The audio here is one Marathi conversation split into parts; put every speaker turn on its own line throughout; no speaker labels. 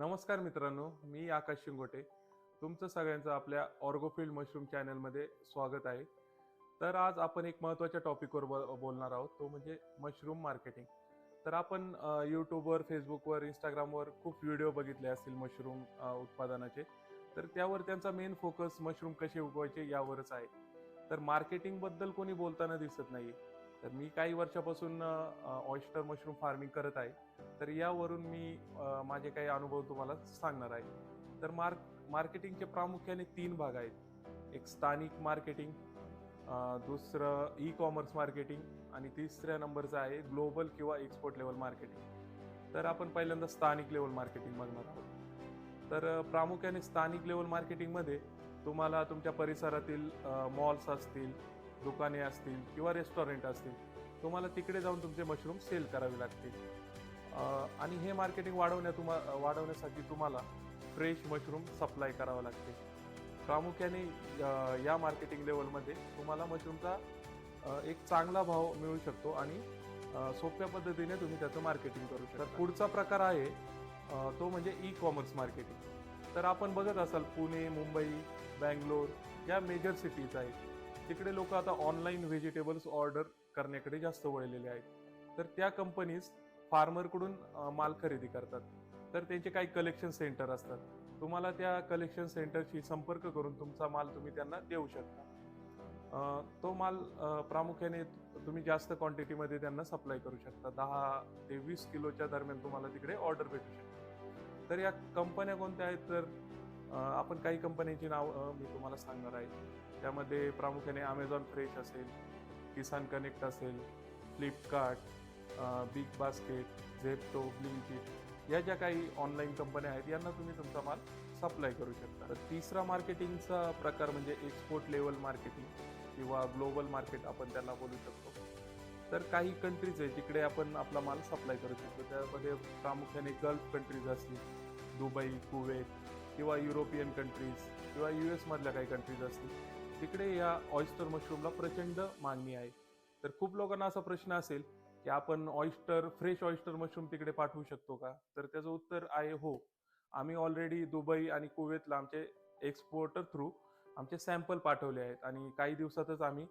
नमस्कार मित्रांनो मी आकाश शिंगोटे. तुमचं सगळ्यांचं आपल्या ऑर्गोफिल्ड मशरूम चॅनलमध्ये स्वागत आहे. तर आज आपण एक महत्त्वाच्या टॉपिकवर बोलणार आहोत तो म्हणजे मशरूम मार्केटिंग. तर आपण यूट्यूबवर फेसबुकवर इंस्टाग्रामवर खूप व्हिडिओ बघितले असतील मशरूम उत्पादनाचे. तर त्यावर त्यांचा मेन फोकस मशरूम कसे उगवायचे यावरच आहे. तर मार्केटिंगबद्दल कोणी बोलताना दिसत नाही तर मी काही वर्षापासून ऑइस्टर मशरूम फार्मिंग करत आहे. तर यावरून मी माझे काही अनुभव तुम्हाला सांगणार आहे. तर मार्क मार्केटिंगचे प्रामुख्याने तीन भाग आहेत. एक स्थानिक मार्केटिंग दुसरं ई कॉमर्स मार्केटिंग आणि तिसऱ्या नंबरचं आहे ग्लोबल किंवा एक्सपोर्ट लेवल मार्केटिंग. तर आपण पहिल्यांदा स्थानिक लेवल मार्केटिंग बघणार आहोत. तर प्रामुख्याने स्थानिक लेवल मार्केटिंगमध्ये तुम्हाला तुमच्या परिसरातील मॉल्स असतील दुकाने असतील किंवा रेस्टॉरंट असतील तुम्हाला तिकडे जाऊन तुमचे मशरूम सेल करावे लागतील. आणि हे मार्केटिंग वाढवण्या तुम्हा वाढवण्यासाठी तुम्हाला फ्रेश मशरूम सप्लाय करावं लागते. प्रामुख्याने या मार्केटिंग लेवलमध्ये तुम्हाला मशरूमचा एक चांगला भाव मिळू शकतो आणि सोप्या पद्धतीने तुम्ही त्याचं मार्केटिंग करू शकता. तर पुढचा प्रकार आहे तो म्हणजे ई कॉमर्स मार्केटिंग तर आपण बघत असाल पुणे मुंबई बँगलोर या मेजर सिटीज आहेत. तिकडे लोक आता ऑनलाईन व्हेजिटेबल्स ऑर्डर करण्याकडे जास्त वळलेले आहेत. तर त्या कंपनीज फार्मरकडून माल खरेदी करतात. तर त्यांचे काही कलेक्शन सेंटर असतात. तुम्हाला त्या कलेक्शन सेंटरशी संपर्क करून तुमचा माल तुम्ही त्यांना देऊ शकता. तो माल प्रामुख्याने तुम्ही जास्त क्वांटिटीमध्ये त्यांना सप्लाय करू शकता. दहा ते वीस किलोच्या दरम्यान तुम्हाला तिकडे ऑर्डर भेटू शकते तर या कंपन्या कोणत्या आहेत तर आपण काही कंपन्यांची नाव मी तुम्हाला सांगणार आहे. त्यामध्ये प्रामुख्याने अमेझॉन फ्रेश असेल किसान कनेक्ट असेल Flipkart big basket Zepto Blinkit या ज्या काही ऑनलाईन कंपन्या आहेत यांना तुम्ही तुमचा माल सप्लाय करू शकता. तर तिसरा मार्केटिंगचा प्रकार म्हणजे एक्सपोर्ट लेवल मार्केटिंग किंवा ग्लोबल मार्केट आपण त्यांना बोलू शकतो. तर काही कंट्रीज आहे जिकडे आपण आपला माल सप्लाय करू शकतो. त्यामध्ये प्रामुख्याने गल्फ कंट्रीज असतील दुबई कुवेत किंवा युरोपियन कंट्रीज किंवा यू एसमधल्या काही कंट्रीज असतील तिकडे या ऑइस्टर मशरूमला प्रचंड मागणी आहे. तर खूप लोकांना असा प्रश्न असेल की आपण ऑइस्टर फ्रेश ऑइस्टर मशरूम तिकडे पाठवू शकतो का? तर त्याचं उत्तर आहे हो. आम्ही ऑलरेडी दुबई आणि कुवेतला आमचे एक्सपोर्टर थ्रू आमचे सॅम्पल पाठवले आहेत आणि काही दिवसातच आम्ही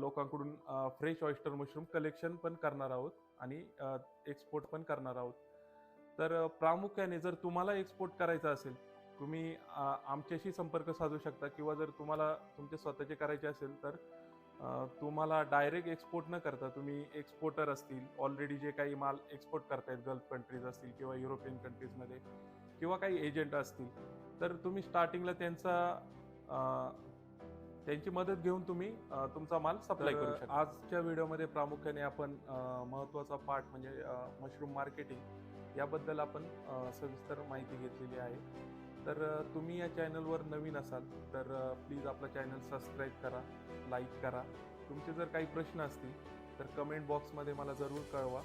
लोकांकडून फ्रेश ऑइस्टर मशरूम कलेक्शन पण करणार आहोत आणि एक्सपोर्ट पण करणार आहोत. तर प्रामुख्याने जर तुम्हाला एक्सपोर्ट करायचं असेल तुम्ही आमच्याशी संपर्क साधू शकता किंवा जर तुम्हाला तुमचे स्वतःचे करायचे असेल तर तुम्हाला डायरेक्ट एक्सपोर्ट न करता तुम्ही एक्सपोर्टर असतील. ऑलरेडी जे काही माल एक्सपोर्ट करतायत गल्फ कंट्रीज असतील किंवा युरोपियन कंट्रीजमध्ये किंवा काही एजंट असतील तर तुम्ही स्टार्टिंगला त्यांचा त्यांची मदत घेऊन तुम्ही तुमचा माल सप्लाय करू शकता. आजच्या व्हिडिओमध्ये प्रामुख्याने आपण महत्त्वाचा पार्ट म्हणजे मशरूम मार्केटिंग याबद्दल आपण सविस्तर माहिती घेतलेली आहे. तर तुम्ही या चॅनलवर नवीन असाल तर प्लीज आपला चॅनल सबस्क्राईब करा लाईक करा. तुमचे जर काही प्रश्न असतील तर कमेंट बॉक्समध्ये मला जरूर कळवा.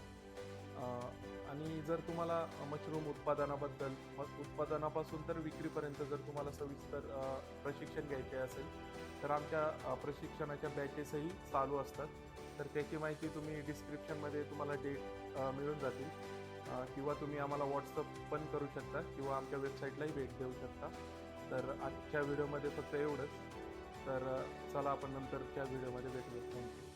जर तुम्हाला मशरूम उत्पादनाबद्दल मग उत्पादनापासून तर विक्रीपर्यंत जर तुम्हाला सविस्तर प्रशिक्षण घ्यायचे असेल तर आमच्या प्रशिक्षणाच्या बॅचेसही चालू असतात. तर त्याची माहिती तुम्ही डिस्क्रिप्शनमध्ये तुम्हाला डेट मिळून जातील. किंवा तुम्ही आम्हाला व्हॉट्सअप पण करू शकता किंवा आमच्या वेबसाईटलाही भेट देऊ शकता. तर आजच्या व्हिडिओमध्ये फक्त एवढंच. तर चला आपण नंतरच्या व्हिडिओमध्ये भेटूया थँक्यू